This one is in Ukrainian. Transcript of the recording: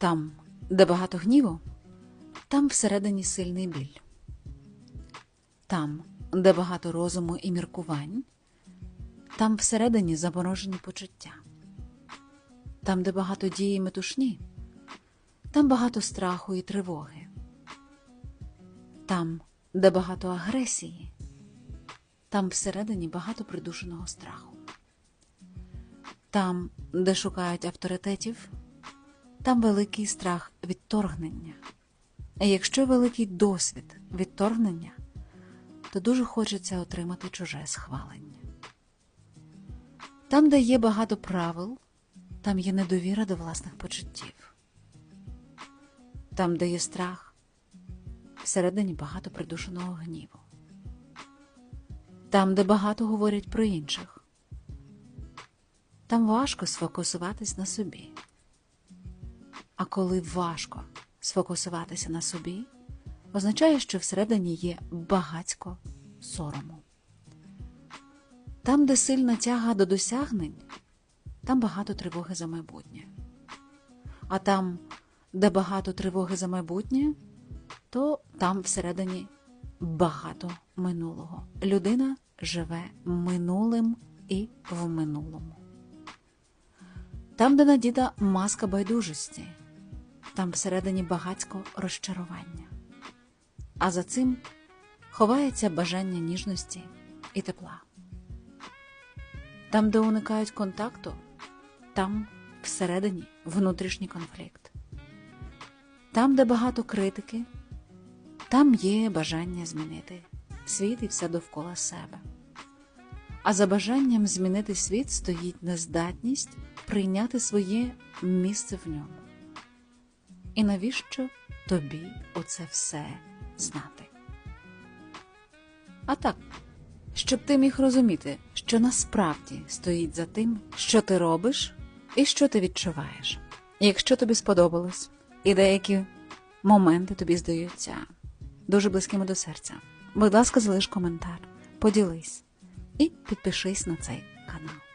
Там, де багато гніву, там всередині сильний біль. Там, де багато розуму і міркувань, там всередині заморожені почуття. Там, де багато дії і метушні, там багато страху і тривоги. Там, де багато агресії, там всередині багато придушеного страху. Там, де шукають авторитетів, там великий страх відторгнення. А якщо великий досвід відторгнення, то дуже хочеться отримати чуже схвалення. Там, де є багато правил, там є недовіра до власних почуттів. Там, де є страх, всередині багато придушеного гніву. Там, де багато говорять про інших, там важко сфокусуватись на собі. Коли важко сфокусуватися на собі, означає, що всередині є багацько сорому. Там, де сильна тяга до досягнень, там багато тривоги за майбутнє. А там, де багато тривоги за майбутнє, то там всередині багато минулого. Людина живе минулим і в минулому. Там, де надіта маска байдужості, там всередині багацько розчарування. А за цим ховається бажання ніжності і тепла. Там, де уникають контакту, там всередині внутрішній конфлікт. Там, де багато критики, там є бажання змінити світ і все довкола себе. А за бажанням змінити світ стоїть нездатність прийняти своє місце в ньому. І навіщо тобі оце все знати? А так, щоб ти міг розуміти, що насправді стоїть за тим, що ти робиш і що ти відчуваєш. Якщо тобі сподобалось, і деякі моменти тобі здаються дуже близькими до серця, будь ласка, залиш коментар, поділись і підпишись на цей канал.